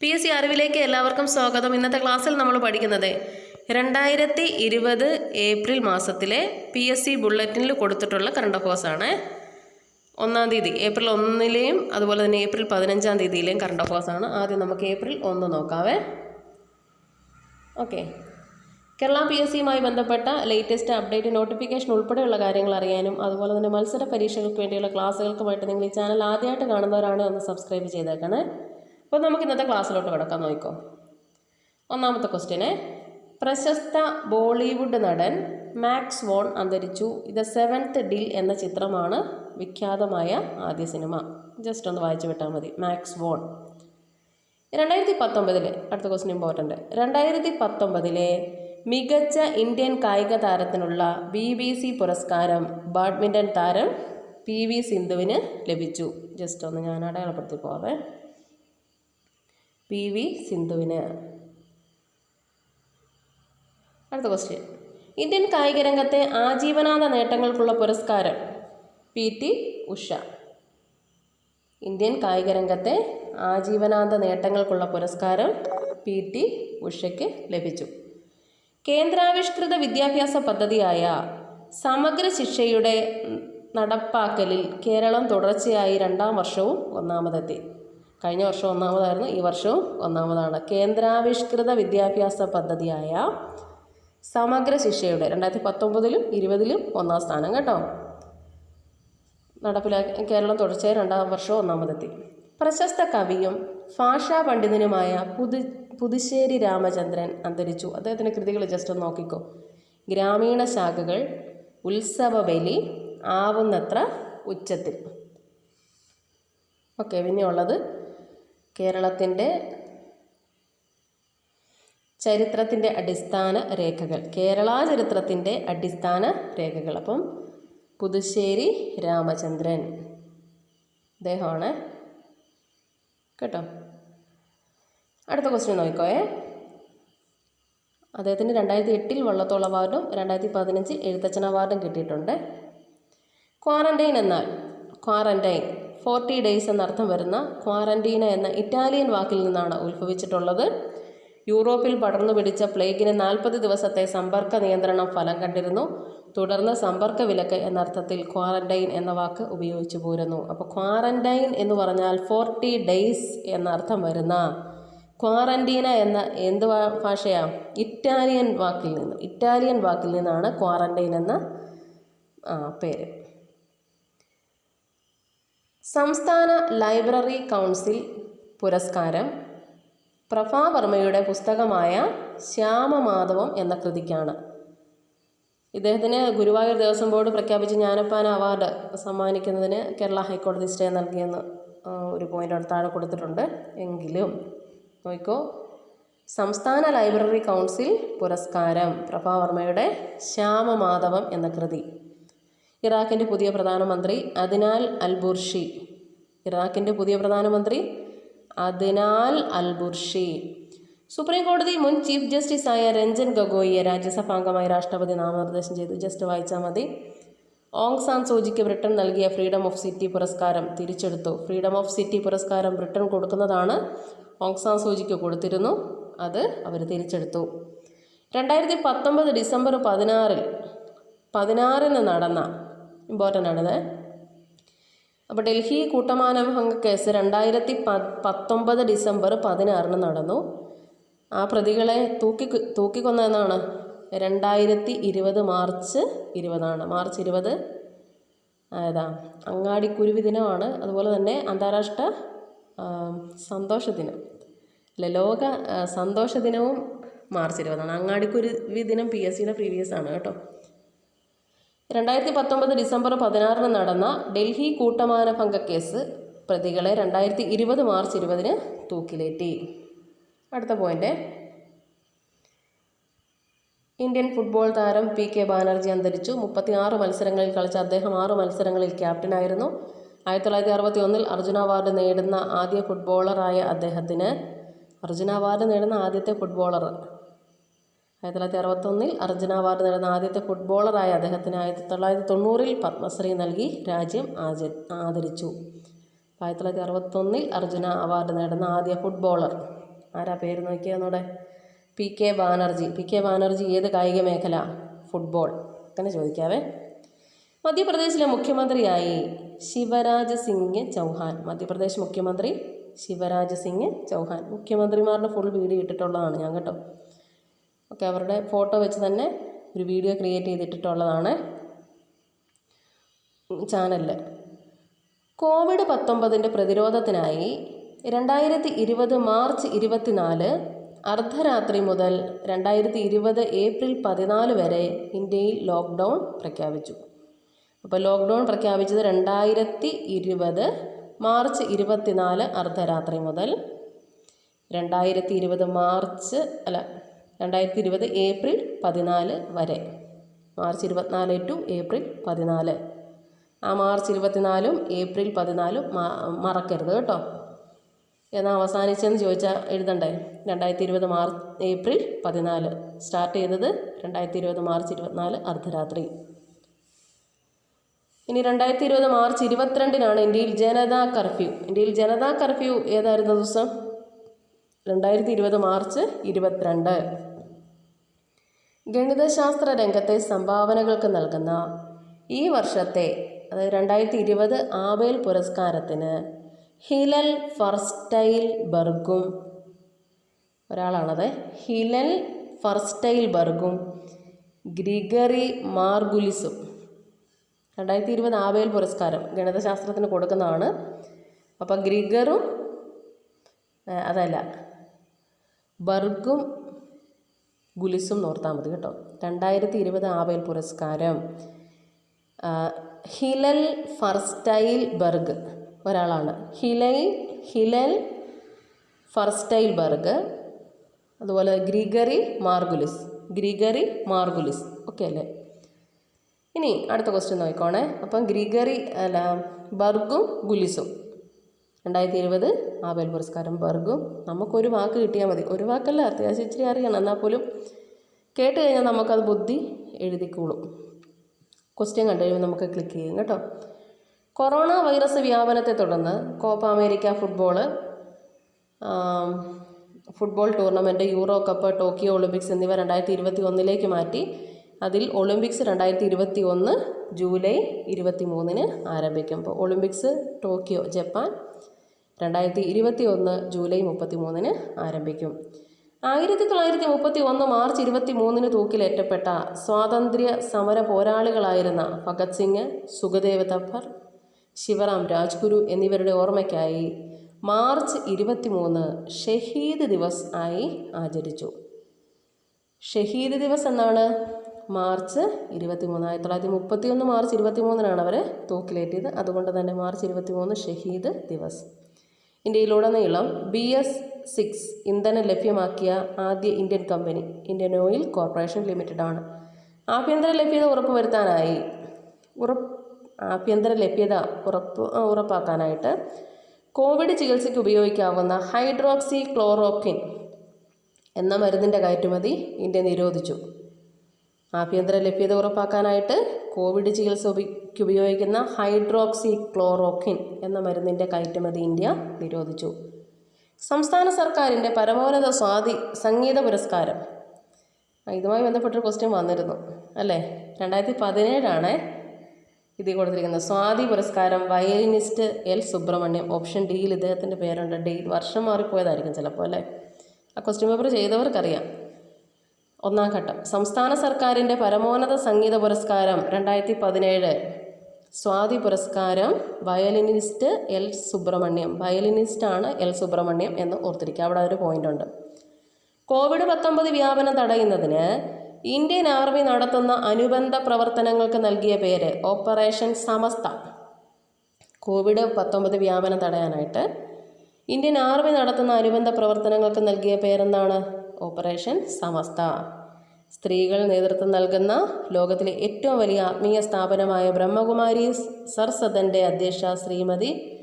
P S C അറിവിലേക്ക് എല്ലാവർക്കും സ്വാഗതം. ഇന്നത്തെ ക്ലാസ്സിൽ നമ്മൾ പഠിക്കുന്നത് രണ്ടായിരത്തി ഇരുപത് ഏപ്രിൽ മാസത്തിലെ പി എസ് സി ബുള്ളറ്റിനിൽ കൊടുത്തിട്ടുള്ള കറണ്ട് അഫേഴ്സാണ് ഒന്നാം തീയതി ഏപ്രിൽ ഒന്നിലെയും അതുപോലെ തന്നെ ഏപ്രിൽ പതിനഞ്ചാം തീയതിയിലെയും കറണ്ട് അഫേഴ്സാണ് ആദ്യം നമുക്ക് ഏപ്രിൽ ഒന്ന് നോക്കാവേ. ഓക്കെ കേരള പി എസ് സിയുമായി ബന്ധപ്പെട്ട ലേറ്റസ്റ്റ് അപ്ഡേറ്റ് നോട്ടിഫിക്കേഷൻ ഉൾപ്പെടെയുള്ള കാര്യങ്ങൾ അറിയാനും അതുപോലെ തന്നെ മത്സര പരീക്ഷകൾക്ക് വേണ്ടിയുള്ള ക്ലാസ്സുകൾക്കുമായിട്ട് നിങ്ങൾ ഈ ചാനൽ ആദ്യമായിട്ട് കാണുന്നവരാണ് ഒന്ന് സബ്സ്ക്രൈബ് ചെയ്തേക്കണേ. അപ്പോൾ നമുക്ക് ഇന്നത്തെ ക്ലാസ്സിലോട്ട് കിടക്കാൻ നോക്കിക്കോ ഒന്നാമത്തെ ക്വസ്റ്റ്യന് പ്രശസ്ത ബോളിവുഡ് നടൻ മാക്സ് വോൺ അന്തരിച്ചു. ഇത് സെവൻത്ത് ഡിൽ എന്ന ചിത്രമാണ് വിഖ്യാതമായ ആദ്യ സിനിമ. ജസ്റ്റ് ഒന്ന് വായിച്ചു വിട്ടാൽ മതി. മാക്സ് വോൺ. രണ്ടായിരത്തി പത്തൊമ്പതിലെ അടുത്ത ക്വസ്റ്റ്യൻ ഇമ്പോർട്ടന്റ് രണ്ടായിരത്തി പത്തൊമ്പതിലെ മികച്ച ഇന്ത്യൻ കായിക താരത്തിനുള്ള ബി ബി സി പുരസ്കാരം ബാഡ്മിന്റൺ താരം പി വി സിന്ധുവിന് ലഭിച്ചു. ജസ്റ്റ് ഒന്ന് ഞാൻ അടയാളപ്പെടുത്തി പോവേ പി വി സിന്ധുവിന്. അടുത്ത ക്വസ്റ്റ്യൻ ഇന്ത്യൻ കായിക രംഗത്തെ ആജീവനാന്ത നേട്ടങ്ങൾക്കുള്ള പുരസ്കാരം പി ടി ഉഷ. ഇന്ത്യൻ കായിക രംഗത്തെ ആജീവനാന്ത നേട്ടങ്ങൾക്കുള്ള പുരസ്കാരം പി ടി ഉഷയ്ക്ക് ലഭിച്ചു. കേന്ദ്രാവിഷ്കൃത വിദ്യാഭ്യാസ പദ്ധതിയായ സമഗ്ര ശിക്ഷയുടെ നടപ്പാക്കലിൽ കേരളം തുടർച്ചയായി രണ്ടാം വർഷവും ഒന്നാമതെത്തി. കഴിഞ്ഞ വർഷം ഒന്നാമതായിരുന്നു ഈ വർഷവും ഒന്നാമതാണ്. കേന്ദ്രാവിഷ്കൃത വിദ്യാഭ്യാസ പദ്ധതിയായ സമഗ്ര ശിക്ഷയുടെ രണ്ടായിരത്തി പത്തൊമ്പതിലും ഇരുപതിലും ഒന്നാം സ്ഥാനം കേട്ടോ. നടപ്പിലാക്കി കേരളം തുടർച്ചയായി രണ്ടാം വർഷം ഒന്നാമതെത്തി. പ്രശസ്ത കവിയും ഭാഷാ പണ്ഡിതനുമായ പുതു പുതുശ്ശേരി രാമചന്ദ്രൻ അന്തരിച്ചു. അദ്ദേഹത്തിന്റെ കൃതികൾ ജസ്റ്റ് ഒന്ന് നോക്കിക്കോ. ഗ്രാമീണ ശാഖകൾ ഉത്സവബലി ആവുന്നത്ര ഉച്ചത്തിൽ. ഓക്കെ പിന്നെ ഉള്ളത് കേരളത്തിന്റെ ചരിത്രത്തിന്റെ അടിസ്ഥാന രേഖകൾ. കേരള ചരിത്രത്തിന്റെ അടിസ്ഥാന രേഖകൾ. അപ്പം പുതുശ്ശേരി രാമചന്ദ്രൻ. അദ്ദേഹമാണ് കേട്ടോ? അടുത്ത ക്വസ്റ്റ്യൻ നോക്കിക്കോയേ. അദ്ദേഹത്തിന് രണ്ടായിരത്തി എട്ടിൽ വള്ളത്തോൾ അവാർഡും രണ്ടായിരത്തി പതിനഞ്ചിൽ എഴുത്തച്ഛൻ അവാർഡും കിട്ടിയിട്ടുണ്ട്. ക്വാറന്റൈൻ എന്നാൽ? ക്വാറന്റൈൻ. ഫോർട്ടി ഡേയ്സ് എന്നർത്ഥം വരുന്ന ക്വാറന്റീന എന്ന ഇറ്റാലിയൻ വാക്കിൽ നിന്നാണ് ഉത്ഭവിച്ചിട്ടുള്ളത്. യൂറോപ്പിൽ പടർന്നു പിടിച്ച പ്ലേഗിന് നാൽപ്പത് ദിവസത്തെ സമ്പർക്ക നിയന്ത്രണം ഫലം കണ്ടിരുന്നു. തുടർന്ന് സമ്പർക്ക വിലക്ക് എന്നർത്ഥത്തിൽ ക്വാറന്റൈൻ എന്ന വാക്ക് ഉപയോഗിച്ചു പോരുന്നു. അപ്പോൾ ക്വാറന്റൈൻ എന്ന് പറഞ്ഞാൽ ഫോർട്ടി ഡേയ്സ് എന്നർത്ഥം വരുന്ന ക്വാറന്റീന എന്ന എന്ത് ഭാഷയാണ് ഇറ്റാലിയൻ വാക്കിൽ നിന്ന് ഇറ്റാലിയൻ വാക്കിൽ നിന്നാണ് ക്വാറന്റൈൻ എന്ന പേര്. സംസ്ഥാന ലൈബ്രറി കൗൺസിൽ പുരസ്കാരം പ്രഭാവർമ്മയുടെ പുസ്തകമായ ശ്യാമമാധവം എന്ന കൃതിക്കാണ്. ഇദ്ദേഹത്തിന് ഗുരുവായൂർ ദേവസ്വം ബോർഡ് പ്രഖ്യാപിച്ച ജ്ഞാനപ്പാന അവാർഡ് സമ്മാനിക്കുന്നതിന് കേരള ഹൈക്കോടതി സ്റ്റേ നൽകിയെന്ന് ഒരു പോയിന്റ് അവിടെ താഴെ കൊടുത്തിട്ടുണ്ട്. എങ്കിലും നോക്കോ സംസ്ഥാന ലൈബ്രറി കൗൺസിൽ പുരസ്കാരം പ്രഭാവർമ്മയുടെ ശ്യാമമാധവം എന്ന കൃതി. ഇറാഖിന്റെ പുതിയ പ്രധാനമന്ത്രി അതിനാൽ അൽബുർഷി. ഇറാഖിന്റെ പുതിയ പ്രധാനമന്ത്രി അതിനാൽ അൽബുർഷി. സുപ്രീം കോടതി മുൻ ചീഫ് ആയ രഞ്ജൻ ഗൊഗോയിയെ രാജ്യസഭാംഗമായി രാഷ്ട്രപതി നാമനിർദ്ദേശം ചെയ്തു. ജസ്റ്റ് വായിച്ചാൽ മതി. ഓങ് സാൻ സൂചിക്ക് ബ്രിട്ടൻ നൽകിയ ഫ്രീഡം ഓഫ് സിറ്റി പുരസ്കാരം തിരിച്ചെടുത്തു. ഫ്രീഡം ഓഫ് സിറ്റി പുരസ്കാരം ബ്രിട്ടൻ കൊടുക്കുന്നതാണ് ഓങ് സാൻ സൂചിക്ക് കൊടുത്തിരുന്നു. അത് അവർ തിരിച്ചെടുത്തു. രണ്ടായിരത്തി പത്തൊമ്പത് ഡിസംബർ പതിനാറിൽ പതിനാറിന് നടന്ന ഇമ്പോർട്ടന്റ് ആണിത്. അപ്പോൾ ഡൽഹി കൂട്ടമാനഭംഗ കേസ് രണ്ടായിരത്തി പ പത്തൊമ്പത് ഡിസംബർ പതിനാറിന് നടന്നു. ആ പ്രതികളെ തൂക്കി തൂക്കിക്കൊന്നതെന്നാണ്? രണ്ടായിരത്തി ഇരുപത് മാർച്ച് ഇരുപതാണ് മാർച്ച് ഇരുപത് ഏതാ അങ്ങാടിക്കുരുവി ദിനമാണ്. അതുപോലെ തന്നെ അന്താരാഷ്ട്ര സന്തോഷ ദിനം. അല്ല ലോക സന്തോഷ ദിനവും മാർച്ച് ഇരുപതാണ്. അങ്ങാടിക്കുരുവി ദിനം പി എസ് സിയുടെ പ്രീവിയസ് ആണ് കേട്ടോ. രണ്ടായിരത്തി പത്തൊമ്പത് ഡിസംബർ പതിനാറിന് നടന്ന ഡൽഹി കൂട്ടമാനഭംഗ കേസ് പ്രതികളെ രണ്ടായിരത്തി ഇരുപത് മാർച്ച് ഇരുപതിന് തൂക്കിലേറ്റി. അടുത്ത പോയിന്റ്. ഇന്ത്യൻ ഫുട്ബോൾ താരം പി കെ ബാനർജി അന്തരിച്ചു. മുപ്പത്തി ആറ് മത്സരങ്ങളിൽ കളിച്ച അദ്ദേഹം ആറ് മത്സരങ്ങളിൽ ക്യാപ്റ്റനായിരുന്നു. ആയിരത്തി തൊള്ളായിരത്തി അറുപത്തി ഒന്നിൽ അർജുന അവാർഡ് നേടുന്ന ആദ്യ ഫുട്ബോളറായ അദ്ദേഹത്തിന് അർജുന അവാർഡ് നേടുന്ന ആദ്യത്തെ ഫുട്ബോളർ ആയിരത്തി തൊള്ളായിരത്തി അറുപത്തൊന്നിൽ അർജുന അവാർഡ് നേടുന്ന ആദ്യത്തെ ഫുട്ബോളറായ അദ്ദേഹത്തിന് ആയിരത്തി തൊള്ളായിരത്തി തൊണ്ണൂറിൽ പത്മശ്രീ നൽകി രാജ്യം ആച ആദരിച്ചു. ആയിരത്തി തൊള്ളായിരത്തി അറുപത്തൊന്നിൽ അർജുന അവാർഡ് നേടുന്ന ആദ്യ ഫുട്ബോളർ. ആരാ പേര് നോക്കിയാന്നൂടെ P K Banerjee. P K Banerjee ഏത് കായിക മേഖല? ഫുട്ബോൾ. അങ്ങനെ ചോദിക്കാവേ. മധ്യപ്രദേശിലെ മുഖ്യമന്ത്രിയായി ശിവരാജ് സിംഗ് ചൗഹാൻ. മധ്യപ്രദേശ് മുഖ്യമന്ത്രി ശിവരാജ് സിംഗ് ചൗഹാൻ. മുഖ്യമന്ത്രിമാരുടെ ഫുൾ വീഡിയോ ഇട്ടിട്ടുള്ളതാണ് ഞാൻ കേട്ടോ. ഓക്കെ അവരുടെ ഫോട്ടോ വെച്ച് തന്നെ ഒരു വീഡിയോ ക്രിയേറ്റ് ചെയ്തിട്ടുള്ളതാണ് ചാനലിൽ കോവിഡ് പത്തൊമ്പതിന്റെ പ്രതിരോധത്തിനായി രണ്ടായിരത്തി ഇരുപത് മാർച്ച് ഇരുപത്തിനാല് അർദ്ധരാത്രി മുതൽ രണ്ടായിരത്തി ഇരുപത് ഏപ്രിൽ പതിനാല് വരെ ഇന്ത്യയിൽ ലോക്ക്ഡൗൺ പ്രഖ്യാപിച്ചു. അപ്പോൾ ലോക്ക്ഡൗൺ പ്രഖ്യാപിച്ചത് രണ്ടായിരത്തി ഇരുപത് മാർച്ച് ഇരുപത്തിനാല് അർദ്ധരാത്രി മുതൽ രണ്ടായിരത്തി ഇരുപത് മാർച്ച് അല്ല രണ്ടായിരത്തി ഇരുപത് ഏപ്രിൽ പതിനാല് വരെ. മാർച്ച് ഇരുപത്തിനാല് ടു ഏപ്രിൽ പതിനാല്. ആ മാർച്ച് ഇരുപത്തിനാലും ഏപ്രിൽ പതിനാലും മറക്കരുത് കേട്ടോ. എന്നാൽ അവസാനിച്ചെന്ന് ചോദിച്ചാൽ എഴുതണ്ടേ? രണ്ടായിരത്തി ഇരുപത് മാർച്ച് ഏപ്രിൽ പതിനാല്. സ്റ്റാർട്ട് ചെയ്തത് രണ്ടായിരത്തി ഇരുപത് മാർച്ച് ഇരുപത്തിനാല് അർദ്ധരാത്രി. ഇനി രണ്ടായിരത്തി ഇരുപത് മാർച്ച് ഇരുപത്തിരണ്ടിനാണ് ഇന്ത്യയിൽ ജനതാ കർഫ്യൂ. ഇന്ത്യയിൽ ജനതാ കർഫ്യൂ ഏതായിരുന്നു ദിവസം? രണ്ടായിരത്തി ഇരുപത് മാർച്ച് ഇരുപത്തിരണ്ട്. ഗണിതശാസ്ത്ര രംഗത്തെ സംഭാവനകൾക്ക് നൽകുന്ന ഈ വർഷത്തെ അതായത് രണ്ടായിരത്തി ഇരുപത് ആബേൽ പുരസ്കാരത്തിന് ഹിലൽ ഫർസ്റ്റൈൽ ബർഗും ഒരാളാണത്. ഹിലൽ ഫർസ്റ്റൈൽ ബർഗും ഗ്രിഗറി മാർഗുലിസും രണ്ടായിരത്തി ഇരുപത് ആബേൽ പുരസ്കാരം ഗണിതശാസ്ത്രത്തിന് കൊടുക്കുന്നതാണ്. അപ്പോൾ ഗ്രിഗറും അതല്ല ബർഗും ഗുലിസും നോർത്താൽ മതി കേട്ടോ. രണ്ടായിരത്തി ഇരുപത് ആവേൽ പുരസ്കാരം. ഹിലൽ ഫർസ്റ്റൈൽ ബർഗ് ഒരാളാണ്. ഹിലൽ ഹിലൽ ഫർസ്റ്റൈൽ ബർഗ്. അതുപോലെ Gregory Margulis Gregory Margulis. Okay അല്ലേ? ഇനി അടുത്ത ക്വസ്റ്റ്യൻ നോക്കിക്കോണേ. അപ്പം ഗ്രിഗറി അല്ല ബർഗും ഗുലിസും. രണ്ടായിരത്തി ഇരുപത് ആബേൽ പുരസ്കാരം ബർഗും നമുക്കൊരു വാക്ക് കിട്ടിയാൽ മതി. ഒരു വാക്കല്ല അത്യാവശ്യം ഇച്ചിരി അറിയണം. എന്നാൽ പോലും കേട്ട് കഴിഞ്ഞാൽ നമുക്കത് ബുദ്ധി എഴുതിക്കോളും. ക്വസ്റ്റ്യൻ കണ്ടു കഴിയുമ്പോൾ നമുക്ക് ക്ലിക്ക് ചെയ്യും കേട്ടോ. കൊറോണ വൈറസ് വ്യാപനത്തെ തുടർന്ന് Copa America football football tournament Euro Cup Tokyo Olympics എന്നിവ രണ്ടായിരത്തി ഇരുപത്തി ഒന്നിലേക്ക് മാറ്റി. അതിൽ ഒളിമ്പിക്സ് രണ്ടായിരത്തി ഇരുപത്തി ഒന്ന് ജൂലൈ ഇരുപത്തി മൂന്നിന് ആരംഭിക്കും. അപ്പോൾ ഒളിമ്പിക്സ് ടോക്കിയോ ജപ്പാൻ രണ്ടായിരത്തി ഇരുപത്തി ഒന്ന് ജൂലൈ മുപ്പത്തി മൂന്നിന് ആരംഭിക്കും. ആയിരത്തി തൊള്ളായിരത്തി മുപ്പത്തി ഒന്ന് മാർച്ച് ഇരുപത്തി മൂന്നിന് തൂക്കിലേറ്റപ്പെട്ട സ്വാതന്ത്ര്യ സമര പോരാളികളായിരുന്ന ഭഗത് സിംഗ് സുഖദേവ് തപ്പർ ശിവറാം രാജ്ഗുരു എന്നിവരുടെ ഓർമ്മയ്ക്കായി മാർച്ച് ഇരുപത്തി മൂന്ന് ഷഹീദ് ദിവസ് ആയി ആചരിച്ചു. ഷഹീദ് ദിവസ് എന്നാണ്? മാർച്ച് ഇരുപത്തി മൂന്ന് ആയിരത്തി തൊള്ളായിരത്തി മുപ്പത്തി ഒന്ന് മാർച്ച് ഇരുപത്തി മൂന്നിനാണ് അവരെ തൂക്കിലേറ്റിയത്. അതുകൊണ്ട് തന്നെ മാർച്ച് ഇരുപത്തി മൂന്ന് ഷഹീദ് ദിവസ്. ഇന്ത്യയിലുടനീളം ബി എസ് സിക്സ് ഇന്ധനം ലഭ്യമാക്കിയ ആദ്യ Indian company Indian Oil Corporation Limited ആണ് ആഭ്യന്തര ലഭ്യത ഉറപ്പുവരുത്താനായി ഉറപ്പ് ആഭ്യന്തര ലഭ്യത ഉറപ്പ് ഉറപ്പാക്കാനായിട്ട് കോവിഡ് ചികിത്സയ്ക്ക് ഉപയോഗിക്കാവുന്ന ഹൈഡ്രോക്സി ക്ലോറോക്വിൻ എന്ന മരുന്നിന്റെ കയറ്റുമതി ഇന്ത്യ നിരോധിച്ചു. ആഭ്യന്തര ലഭ്യത ഉറപ്പാക്കാനായിട്ട് കോവിഡ് ചികിത്സയ്ക്ക് ഉപയോഗിക്കുന്ന ഹൈഡ്രോക്സി ക്ലോറോക്കിൻ എന്ന മരുന്നിന്റെ കയറ്റുമതി ഇന്ത്യ നിരോധിച്ചു. സംസ്ഥാന സർക്കാരിന്റെ പരമോന്നത സ്വാതി സംഗീത പുരസ്കാരം. ഇതുമായി ബന്ധപ്പെട്ടൊരു ക്വസ്റ്റ്യൻ വന്നിരുന്നു അല്ലേ? രണ്ടായിരത്തി പതിനേഴാണ് ഇതിൽ കൊടുത്തിരിക്കുന്നത്. സ്വാതി പുരസ്കാരം വയലിനിസ്റ്റ് എൽ സുബ്രഹ്മണ്യം. ഓപ്ഷൻ ഡിയിൽ ഇദ്ദേഹത്തിന്റെ പേരുണ്ട്. ഡി വർഷം മാറിപ്പോയതായിരിക്കും ചിലപ്പോൾ അല്ലേ? ആ ക്വസ്റ്റ്യൻ പേപ്പർ ചെയ്തവർക്കറിയാം. ഒന്നാം ഘട്ടം. സംസ്ഥാന സർക്കാരിന്റെ പരമോന്നത സംഗീത പുരസ്കാരം രണ്ടായിരത്തി പതിനേഴ് സ്വാതി പുരസ്കാരം വയലിനിസ്റ്റ് എൽ സുബ്രഹ്മണ്യം. വയലിനിസ്റ്റാണ് എൽ സുബ്രഹ്മണ്യം എന്ന് ഓർത്തിരിക്കുക. അവിടെ ഒരു പോയിന്റ് ഉണ്ട്. കോവിഡ് പത്തൊമ്പത് വ്യാപനം തടയുന്നതിന് ഇന്ത്യൻ ആർമി നടത്തുന്ന അനുബന്ധ പ്രവർത്തനങ്ങൾക്ക് നൽകിയ പേര് ഓപ്പറേഷൻ സമസ്ത. കോവിഡ് പത്തൊമ്പത് വ്യാപനം തടയാനായിട്ട് ഇന്ത്യൻ ആർമി നടത്തുന്ന അനുബന്ധ പ്രവർത്തനങ്ങൾക്ക് നൽകിയ പേരെന്താണ്? ഓപ്പറേഷൻ സമസ്ത. സ്ത്രീകൾ നേതൃത്വം നൽകുന്ന ലോകത്തിലെ ഏറ്റവും വലിയ ആത്മീയ സ്ഥാപനമായ ബ്രഹ്മകുമാരി സർസദന്റെ അധ്യക്ഷ ശ്രീമതി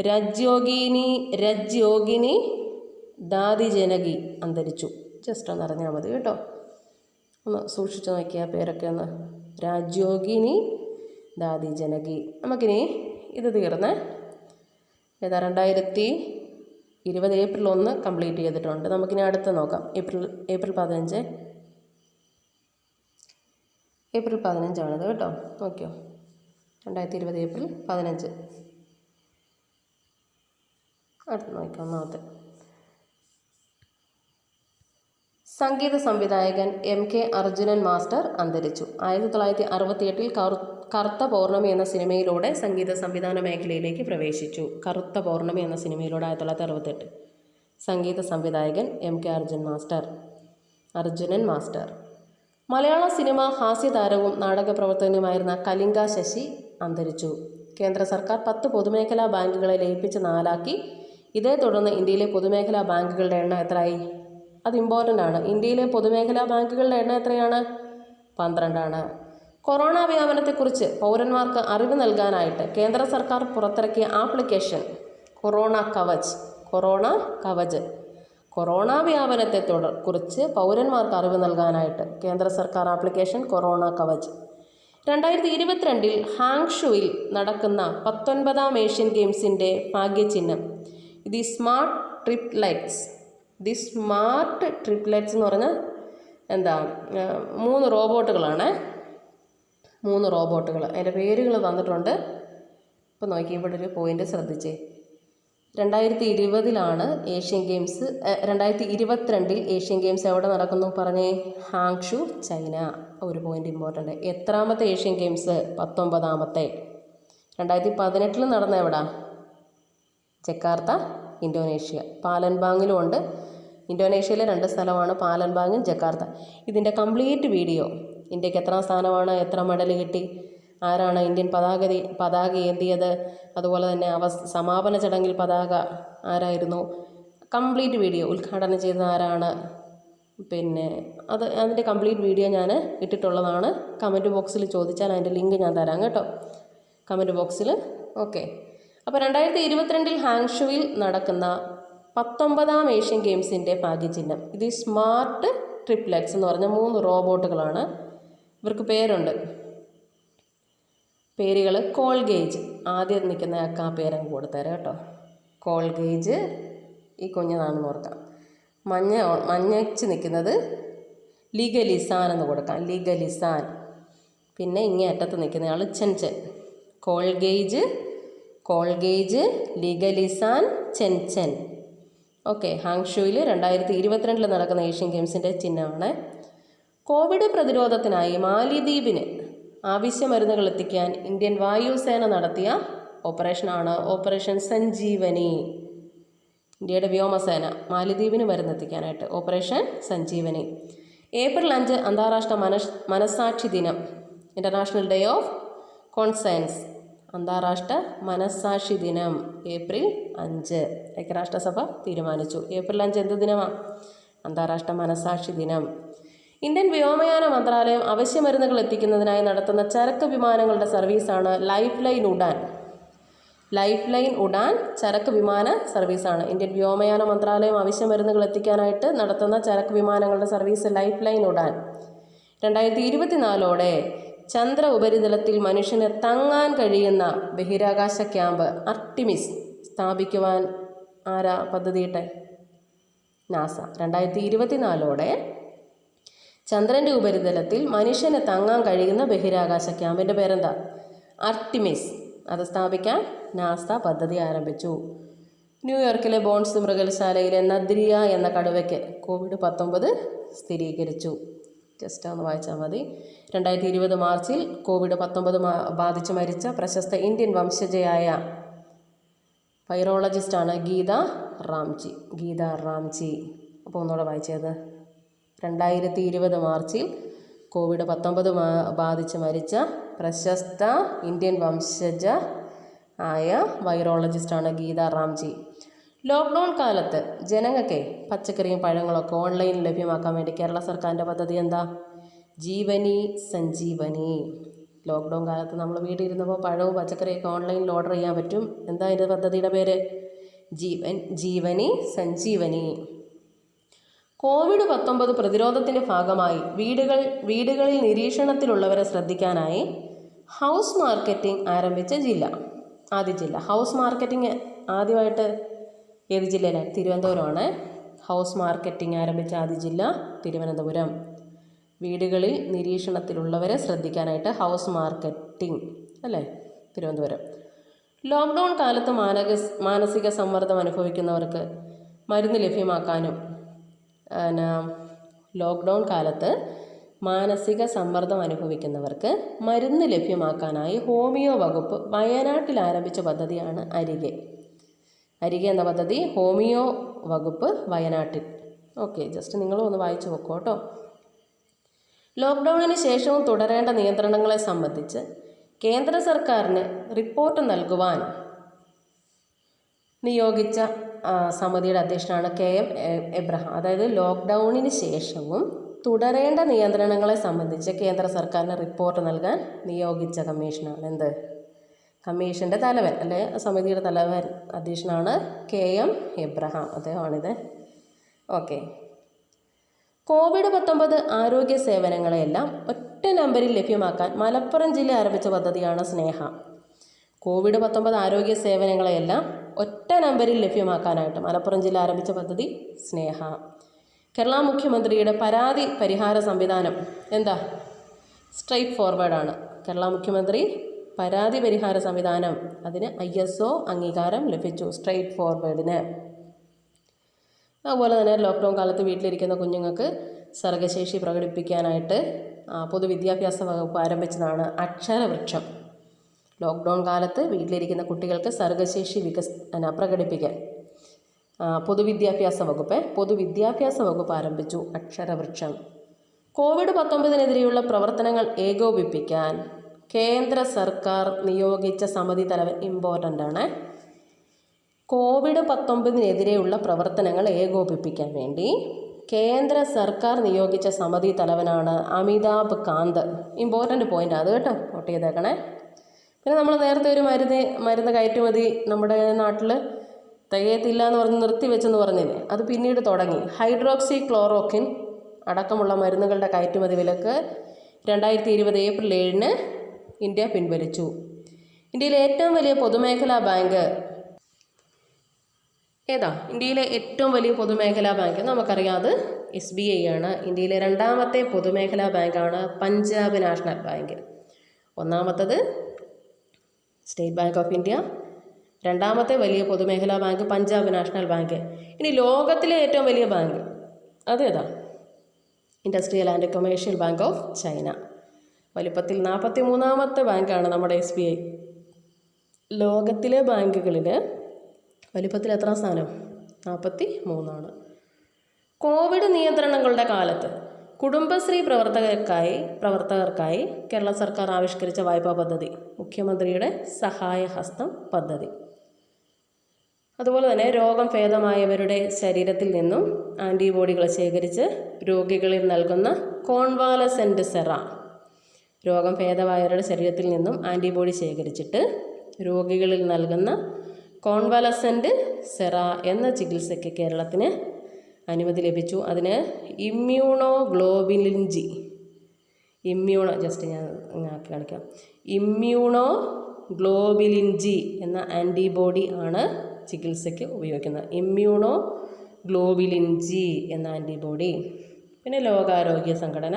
രജ്യോഗിനി രജ്യോഗിനി ദാദി ജനകി അന്തരിച്ചു. ജസ്റ്റ് ഒന്ന് അറിഞ്ഞാൽ മതി കേട്ടോ. ഒന്ന് സൂക്ഷിച്ചു നോക്കിയ പേരൊക്കെ ഒന്ന്. രാജ്യോഗിനി ദാദി ജനകി നമുക്കിനി ഇത് തീർന്ന്. ഏതാ രണ്ടായിരത്തി ഇരുപത് ഏപ്രിൽ ഒന്ന് കംപ്ലീറ്റ് ചെയ്തിട്ടുണ്ട്. നമുക്കിനി അടുത്ത് നോക്കാം. ഏപ്രിൽ ഏപ്രിൽ പതിനഞ്ച്. ഏപ്രിൽ പതിനഞ്ചാണിത് കേട്ടോ. നോക്കിയോ. രണ്ടായിരത്തി ഇരുപത് ഏപ്രിൽ പതിനഞ്ച്. അടുത്ത് നോക്കാം ഒന്നാമത്തെ. സംഗീത സംവിധായകൻ എം കെ അർജുനൻ മാസ്റ്റർ അന്തരിച്ചു. ആയിരത്തി തൊള്ളായിരത്തി അറുപത്തിയെട്ടിൽ കറുത്ത പൗർണമി എന്ന സിനിമയിലൂടെ സംഗീത സംവിധാന മേഖലയിലേക്ക് പ്രവേശിച്ചു. കറുത്ത പൗർണമി എന്ന സിനിമയിലൂടെ ആയിരത്തി തൊള്ളായിരത്തി അറുപത്തെട്ട് സംഗീത സംവിധായകൻ M K Arjun master Arjunan master. മലയാള സിനിമ ഹാസ്യതാരവും നാടക പ്രവർത്തകനുമായിരുന്ന കലിംഗ ശശി അന്തരിച്ചു. കേന്ദ്ര സർക്കാർ പത്ത് പൊതുമേഖലാ ബാങ്കുകളെ ലയിപ്പിച്ച് നാലാക്കി. ഇതേ തുടർന്ന് ഇന്ത്യയിലെ പൊതുമേഖലാ ബാങ്കുകളുടെ എണ്ണം എത്രയായി? അത് ഇമ്പോർട്ടന്റ് ആണ്. ഇന്ത്യയിലെ പൊതുമേഖലാ ബാങ്കുകളുടെ എണ്ണം എത്രയാണ്? പന്ത്രണ്ടാണ്. കൊറോണ വ്യാപനത്തെക്കുറിച്ച് പൗരന്മാർക്ക് അറിവ് നൽകാനായിട്ട് കേന്ദ്ര സർക്കാർ പുറത്തിറക്കിയ application corona Kavach corona Kavach. Corona വ്യാപനത്തെ തുടർ കുറിച്ച് പൗരന്മാർക്ക് അറിവ് നൽകാനായിട്ട് കേന്ദ്ര സർക്കാർ ആപ്ലിക്കേഷൻ കൊറോണ കവച്. രണ്ടായിരത്തി ഇരുപത്തിരണ്ടിൽ ഹാങ്ഷുവിൽ നടക്കുന്ന പത്തൊൻപതാം ഏഷ്യൻ ഗെയിംസിന്റെ ഭാഗ്യചിഹ്നം. The smart trip lights the smart triplets എന്ന് പറഞ്ഞാൽ എന്താ മൂന്ന് റോബോട്ടുകളാണ്. മൂന്ന് റോബോട്ടുകൾ. അതിന്റെ പേരുകൾ തന്നിട്ടുണ്ട് ഇപ്പോൾ നോക്കി ഇവിടെ ഒരു പോയിന്റ് ശ്രദ്ധിച്ചേ. രണ്ടായിരത്തി ഇരുപതിലാണ് ഏഷ്യൻ ഗെയിംസ് രണ്ടായിരത്തി ഇരുപത്തിരണ്ടിൽ ഏഷ്യൻ ഗെയിംസ് എവിടെ നടക്കുന്നു പറഞ്ഞേ? Hangzhou China. ഒരു പോയിന്റ് ഇമ്പോർട്ടന്റ് എത്രാമത്തെ ഏഷ്യൻ ഗെയിംസ്? പത്തൊമ്പതാമത്തെ. രണ്ടായിരത്തി പതിനെട്ടിൽ നടന്ന എവിടാ? ജക്കാർത്ത. ഇന്തോനേഷ്യ. പാലൻബാങ്ങിലും ഉണ്ട്. ഇന്തോനേഷ്യയിലെ രണ്ട് സ്ഥലമാണ് പാലൻബാങ്ങും ജക്കാർത്ത. ഇതിന്റെ കംപ്ലീറ്റ് വീഡിയോ ഇന്ത്യയ്ക്ക് എത്ര സ്ഥാനമാണ് എത്ര മെഡൽ കിട്ടി ആരാണ് ഇന്ത്യൻ പതാക പതാക ഏന്തിയത് അതുപോലെ തന്നെ അവ സമാപന ചടങ്ങിൽ പതാക ആരായിരുന്നു കംപ്ലീറ്റ് വീഡിയോ ഉദ്ഘാടനം ചെയ്ത ആരാണ് പിന്നെ അത് അതിന്റെ കംപ്ലീറ്റ് വീഡിയോ ഞാൻ ഇട്ടിട്ടുള്ളതാണ്. കമന്റ് ബോക്സിൽ ചോദിച്ചാൽ അതിന്റെ ലിങ്ക് ഞാൻ തരാം കേട്ടോ. കമന്റ് ബോക്സിൽ ഓക്കെ. അപ്പോൾ രണ്ടായിരത്തി ഇരുപത്തിരണ്ടിൽ ഹാങ്ഷുവിൽ നടക്കുന്ന പത്തൊമ്പതാം ഏഷ്യൻ ഗെയിംസിന്റെ ഭാഗ്യചിഹ്നം. ഇത് സ്മാർട്ട് ട്രിപ്ലെറ്റ്സ് എന്ന് പറഞ്ഞ മൂന്ന് റോബോട്ടുകളാണ്. ഇവർക്ക് പേരുണ്ട്. പേരുകൾ കോൾഗേജ്. ആദ്യം നിൽക്കുന്ന ആ പേരങ്ങ് കൊടുത്തരാം കേട്ടോ. കോൾഗേജ് ഈ കുഞ്ഞതാണെന്ന് ഓർക്കാം. മഞ്ഞ മഞ്ഞച്ച് നിൽക്കുന്നത് ലീഗലിസാൻ എന്ന് കൊടുക്കാം. ലീഗലിസാൻ. പിന്നെ ഇങ്ങേ അറ്റത്ത് നിൽക്കുന്നയാൾ ചെൻചെൻ കോൾഗേജ് കോൾഗേജ് ലിഗലിസാൻ ചെൻചെൻ. ഓക്കെ ഹാങ്ഷുയിൽ രണ്ടായിരത്തി ഇരുപത്തിരണ്ടിൽ നടക്കുന്ന ഏഷ്യൻ ഗെയിംസിന്റെ ചിഹ്നമാണ്. കോവിഡ് പ്രതിരോധത്തിനായി മാലിദ്വീപിന് ആവശ്യ മരുന്നുകൾ എത്തിക്കാൻ ഇന്ത്യൻ വായുസേന നടത്തിയ ഓപ്പറേഷനാണ് ഓപ്പറേഷൻ സഞ്ജീവനി. ഇന്ത്യയുടെ വ്യോമസേന മാലിദ്വീപിന് മരുന്നെത്തിക്കാനായിട്ട് ഓപ്പറേഷൻ സഞ്ജീവനി. ഏപ്രിൽ അഞ്ച് അന്താരാഷ്ട്ര മനസ് ദിനം ഇന്റർനാഷണൽ ഡേ ഓഫ് കോൺസയൻസ്. അന്താരാഷ്ട്ര മനസ്സാക്ഷി ദിനം ഏപ്രിൽ അഞ്ച്. ഐക്യരാഷ്ട്രസഭ തീരുമാനിച്ചു. ഏപ്രിൽ അഞ്ച് എന്ത് ദിനമാണ് അന്താരാഷ്ട്ര മനസ്സാക്ഷി ദിനം. ഇന്ത്യൻ വ്യോമയാന മന്ത്രാലയം അവശ്യ മരുന്നുകൾ എത്തിക്കുന്നതിനായി നടത്തുന്ന ചരക്ക് വിമാനങ്ങളുടെ സർവീസാണ് life line Udan. Life line Udan ചരക്ക് വിമാന സർവീസാണ്. ഇന്ത്യൻ വ്യോമയാന മന്ത്രാലയം അവശ്യ മരുന്നുകൾ എത്തിക്കാനായിട്ട് നടത്തുന്ന ചരക്ക് വിമാനങ്ങളുടെ സർവീസ് ലൈഫ് ലൈൻ ഉഡാൻ. രണ്ടായിരത്തി ഇരുപത്തിനാലോടെ ചന്ദ്ര ഉപരിതലത്തിൽ മനുഷ്യന് തങ്ങാൻ കഴിയുന്ന ബഹിരാകാശ ക്യാമ്പ് അർട്ടിമിസ് സ്ഥാപിക്കുവാൻ ആരാ പദ്ധതിയിട്ടെ? നാസ. രണ്ടായിരത്തി ഇരുപത്തിനാലോടെ ചന്ദ്രന്റെ ഉപരിതലത്തിൽ മനുഷ്യന് തങ്ങാൻ കഴിയുന്ന ബഹിരാകാശ ക്യാമ്പിന്റെ പേരെന്താ? അർട്ടിമിസ്. അത് സ്ഥാപിക്കാൻ നാസ പദ്ധതി ആരംഭിച്ചു. ന്യൂയോർക്കിലെ ബോൺസ് മൃഗശാലയിലെ നദ്രിയ എന്ന കടുവയ്ക്ക് കോവിഡ് പത്തൊമ്പത് സ്ഥിരീകരിച്ചു. ജസ്റ്റ് ഒന്ന് വായിച്ചാൽ മതി. രണ്ടായിരത്തി ഇരുപത് മാർച്ചിൽ കോവിഡ് പത്തൊമ്പത് ബാധിച്ച് മരിച്ച പ്രശസ്ത ഇന്ത്യൻ വംശജയായ വൈറോളജിസ്റ്റാണ് ഗീത റാംജി ഗീത റാംജി അപ്പോൾ ഒന്നുകൂടെ വായിച്ചത്. രണ്ടായിരത്തി ഇരുപത് മാർച്ചിൽ കോവിഡ് പത്തൊമ്പത് ബാധിച്ച് മരിച്ച പ്രശസ്ത ഇന്ത്യൻ വംശജ ആയ വൈറോളജിസ്റ്റാണ് ഗീത റാംജി ലോക്ക്ഡൗൺ കാലത്ത് ജനങ്ങൾക്ക് പച്ചക്കറിയും പഴങ്ങളൊക്കെ ഓൺലൈനിൽ ലഭ്യമാക്കാൻ വേണ്ടി കേരള സർക്കാരിന്റെ പദ്ധതി എന്താ? ജീവനി സഞ്ജീവനി. ലോക്ക്ഡൗൺ കാലത്ത് നമ്മൾ വീട്ടിൽ ഇരുന്നപ്പോൾ പഴവും പച്ചക്കറിയൊക്കെ ഓൺലൈനിൽ ഓർഡർ ചെയ്യാൻ പറ്റും. എന്താ അതിന്റെ പദ്ധതിയുടെ പേര്? ജീവൻ ജീവനി സഞ്ജീവനി. കോവിഡ് പത്തൊമ്പത് പ്രതിരോധത്തിന്റെ ഭാഗമായി വീടുകൾ വീടുകളിൽ നിരീക്ഷണത്തിലുള്ളവരെ ശ്രദ്ധിക്കാനായി ഹൗസ് മാർക്കറ്റിംഗ് ആരംഭിച്ച ജില്ല. ആദ്യ ജില്ല. ഹൗസ് മാർക്കറ്റിംഗ് ആദ്യമായിട്ട് ഏത് ജില്ലയിലാണ്? തിരുവനന്തപുരമാണ്. ഹൗസ് മാർക്കറ്റിംഗ് ആരംഭിച്ച ആദ്യ ജില്ല തിരുവനന്തപുരം. വീടുകളിൽ നിരീക്ഷണത്തിലുള്ളവരെ ശ്രദ്ധിക്കാനായിട്ട് ഹൗസ് മാർക്കറ്റിംഗ് അല്ലേ? തിരുവനന്തപുരം. ലോക്ക്ഡൗൺ കാലത്ത് മാനക മാനസിക സമ്മർദ്ദം അനുഭവിക്കുന്നവർക്ക് മരുന്ന് ലഭ്യമാക്കാനും പിന്നെ ലോക്ക്ഡൗൺ കാലത്ത് മാനസിക സമ്മർദ്ദം അനുഭവിക്കുന്നവർക്ക് മരുന്ന് ലഭ്യമാക്കാനായി ഹോമിയോ വകുപ്പ് വയനാട്ടിൽ ആരംഭിച്ച പദ്ധതിയാണ് അരികെ. അരികെ എന്ന പദ്ധതി ഹോമിയോ വകുപ്പ് വയനാട്ടിൽ. ഓക്കെ ജസ്റ്റ് നിങ്ങളും ഒന്ന് വായിച്ചു നോക്കൂ കേട്ടോ. ലോക്ക്ഡൗണിന് ശേഷവും തുടരേണ്ട നിയന്ത്രണങ്ങളെ സംബന്ധിച്ച് കേന്ദ്ര സർക്കാരിന് റിപ്പോർട്ട് നൽകുവാൻ നിയോഗിച്ച സമിതിയുടെ അധ്യക്ഷനാണ് കെ എം എബ്രഹാം. അതായത് ലോക്ക്ഡൗണിന് ശേഷവും തുടരേണ്ട നിയന്ത്രണങ്ങളെ സംബന്ധിച്ച് കേന്ദ്ര സർക്കാരിന് റിപ്പോർട്ട് നൽകാൻ നിയോഗിച്ച കമ്മീഷനാണ്. എന്ത്? കമ്മീഷന്റെ തലവൻ അല്ലെ? സമിതിയുടെ തലവൻ അധ്യക്ഷനാണ് കെ എം എബ്രഹാം. അദ്ദേഹമാണിത്. ഓക്കെ. കോവിഡ് പത്തൊമ്പത് ആരോഗ്യ സേവനങ്ങളെല്ലാം ഒറ്റ നമ്പറിൽ ലഭ്യമാക്കാൻ മലപ്പുറം ജില്ല ആരംഭിച്ച പദ്ധതിയാണ് സ്നേഹ. കോവിഡ് പത്തൊമ്പത് ആരോഗ്യ സേവനങ്ങളെല്ലാം ഒറ്റ നമ്പറിൽ ലഭ്യമാക്കാനായിട്ട് മലപ്പുറം ജില്ല ആരംഭിച്ച പദ്ധതി സ്നേഹ. കേരള മുഖ്യമന്ത്രിയുടെ പരാതി പരിഹാര സംവിധാനം എന്താ? സ്ട്രൈറ്റ് ഫോർവേഡാണ്. കേരള മുഖ്യമന്ത്രി പരാതി പരിഹാര സംവിധാനം. അതിന് ഐ എസ് ഒ അംഗീകാരം ലഭിച്ചു. സ്ട്രെയിറ്റ് ഫോർവേഡിന് അതുപോലെ തന്നെ ലോക്ക്ഡൗൺ കാലത്ത് വീട്ടിലിരിക്കുന്ന കുഞ്ഞുങ്ങൾക്ക് സർഗശേഷി പ്രകടിപ്പിക്കാനായിട്ട് പൊതുവിദ്യാഭ്യാസ വകുപ്പ് ആരംഭിച്ചതാണ് അക്ഷരവൃക്ഷം. ലോക്ക്ഡൗൺ കാലത്ത് വീട്ടിലിരിക്കുന്ന കുട്ടികൾക്ക് സർഗശേഷി വികസ് പ്രകടിപ്പിക്കാൻ പൊതുവിദ്യാഭ്യാസ വകുപ്പ് പൊതുവിദ്യാഭ്യാസ വകുപ്പ് ആരംഭിച്ചു അക്ഷരവൃക്ഷം. കോവിഡ് പത്തൊമ്പതിനെതിരെയുള്ള പ്രവർത്തനങ്ങൾ ഏകോപിപ്പിക്കാൻ കേന്ദ്ര സർക്കാർ നിയോഗിച്ച സമിതി തലവൻ ഇമ്പോർട്ടന്റ് ആണ്. കോവിഡ് പത്തൊമ്പതിനെതിരെയുള്ള പ്രവർത്തനങ്ങൾ ഏകോപിപ്പിക്കാൻ വേണ്ടി കേന്ദ്ര സർക്കാർ നിയോഗിച്ച സമിതി തലവനാണ് അമിതാഭ് കാന്ത്. ഇമ്പോർട്ടന്റ് പോയിന്റ് അത് കേട്ടോ നോട്ട് ചെയ്തേക്കണേ. പിന്നെ നമ്മൾ നേരത്തെ ഒരു മരുന്ന് മരുന്ന് കയറ്റുമതി നമ്മുടെ നാട്ടിൽ തികയത്തില്ല എന്ന് പറഞ്ഞ് നിർത്തിവെച്ചെന്ന് പറഞ്ഞില്ലേ അത് പിന്നീട് തുടങ്ങി. ഹൈഡ്രോക്സി ക്ലോറോക്കിൻ അടക്കമുള്ള മരുന്നുകളുടെ കയറ്റുമതി വിലക്ക് രണ്ടായിരത്തി ഇരുപത് ഏപ്രിൽ ഏഴിന് ഇന്ത്യ പിൻവലിച്ചു. ഇന്ത്യയിലെ ഏറ്റവും വലിയ പൊതുമേഖലാ ബാങ്ക് ഏതാ? ഇന്ത്യയിലെ ഏറ്റവും വലിയ പൊതുമേഖലാ ബാങ്ക് നമുക്കറിയാം. അത് എസ് ബി ഐ ആണ്. ഇന്ത്യയിലെ രണ്ടാമത്തെ പൊതുമേഖലാ ബാങ്കാണ് പഞ്ചാബ് നാഷണൽ ബാങ്ക്. ഒന്നാമത്തത് സ്റ്റേറ്റ് ബാങ്ക് ഓഫ് ഇന്ത്യ. രണ്ടാമത്തെ വലിയ പൊതുമേഖലാ ബാങ്ക് പഞ്ചാബ് നാഷണൽ ബാങ്ക്. ഇനി ലോകത്തിലെ ഏറ്റവും വലിയ ബാങ്ക് അതേതാ industrial and commercial bank of China. വലിപ്പത്തിൽ നാൽപ്പത്തി മൂന്നാമത്തെ ബാങ്കാണ് നമ്മുടെ എസ് ബി ഐ ലോകത്തിലെ ബാങ്കുകളിൽ വലിപ്പത്തിൽ എത്ര സ്ഥാനം? നാൽപ്പത്തി മൂന്നാണ് കോവിഡ് നിയന്ത്രണങ്ങളുടെ കാലത്ത് കുടുംബശ്രീ പ്രവർത്തകർക്കായി പ്രവർത്തകർക്കായി കേരള സർക്കാർ ആവിഷ്കരിച്ച വായ്പാ പദ്ധതി മുഖ്യമന്ത്രിയുടെ സഹായഹസ്തം പദ്ധതി. അതുപോലെ തന്നെ രോഗം ഭേദമായവരുടെ ശരീരത്തിൽ നിന്നും ആന്റിബോഡികൾ ശേഖരിച്ച് രോഗികളിൽ നൽകുന്ന കോൺവാലസെന്റ് സെറ. രോഗം ഭേദമായവരുടെ ശരീരത്തിൽ നിന്നും ആന്റിബോഡി ശേഖരിച്ചിട്ട് രോഗികളിൽ നൽകുന്ന കോൺവാലസന്റ് സെറ എന്ന ചികിത്സയ്ക്ക് കേരളത്തിന് അനുമതി ലഭിച്ചു. അതിന് immunoglobulin G immuno just ഞാൻ ഞാൻ കാണിക്കാം. ഇമ്മ്യൂണോ ഗ്ലോബിലിൻ ജി എന്ന ആന്റിബോഡി ആണ് ചികിത്സയ്ക്ക് ഉപയോഗിക്കുന്നത്. ഇമ്മ്യൂണോ ഗ്ലോബിലിൻ ജി എന്ന ആന്റിബോഡി പിന്നെ ലോകാരോഗ്യ സംഘടന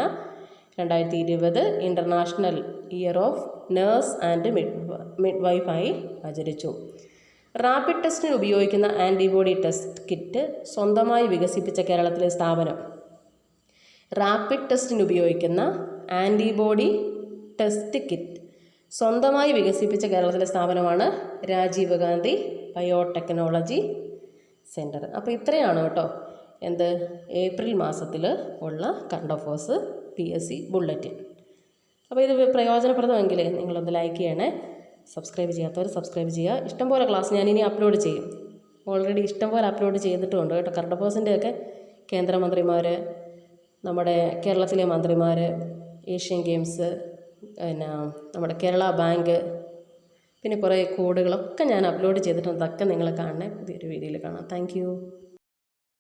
രണ്ടായിരത്തി ഇരുപത് international year of nurse and mid mid വൈഫായി ആചരിച്ചു റാപ്പിഡ് ടെസ്റ്റിന് ഉപയോഗിക്കുന്ന ആന്റിബോഡി ടെസ്റ്റ് കിറ്റ് സ്വന്തമായി വികസിപ്പിച്ച കേരളത്തിലെ സ്ഥാപനം. റാപ്പിഡ് ടെസ്റ്റിന് ഉപയോഗിക്കുന്ന ആന്റിബോഡി ടെസ്റ്റ് കിറ്റ് സ്വന്തമായി വികസിപ്പിച്ച കേരളത്തിലെ സ്ഥാപനമാണ് രാജീവ് ഗാന്ധി ബയോടെക്നോളജി സെന്റർ അപ്പോൾ ഇത്രയാണ് കേട്ടോ. എന്ത്? ഏപ്രിൽ മാസത്തിൽ ഉള്ള current P S C bulletin. അപ്പോൾ ഇത് പ്രയോജനപ്രദമെങ്കിൽ നിങ്ങളൊന്ന് ലൈക്ക് ചെയ്യണേ. സബ്സ്ക്രൈബ് ചെയ്യാത്തവർ സബ്സ്ക്രൈബ് ചെയ്യുക. ഇഷ്ടംപോലെ ക്ലാസ് ഞാനിനി അപ്ലോഡ് ചെയ്യും. ഓൾറെഡി ഇഷ്ടംപോലെ അപ്ലോഡ് ചെയ്തിട്ടുമുണ്ട് കേട്ടോ. ഒക്കെ കേന്ദ്രമന്ത്രിമാർ നമ്മുടെ കേരളത്തിലെ മന്ത്രിമാർ ഏഷ്യൻ ഗെയിംസ് പിന്നെ നമ്മുടെ കേരള ബാങ്ക് പിന്നെ കുറേ കോഡുകളൊക്കെ ഞാൻ അപ്ലോഡ് ചെയ്തിട്ടുണ്ട്. അതൊക്കെ നിങ്ങൾ കാണണേ. പുതിയൊരു വീഡിയോയിൽ കാണാം. താങ്ക്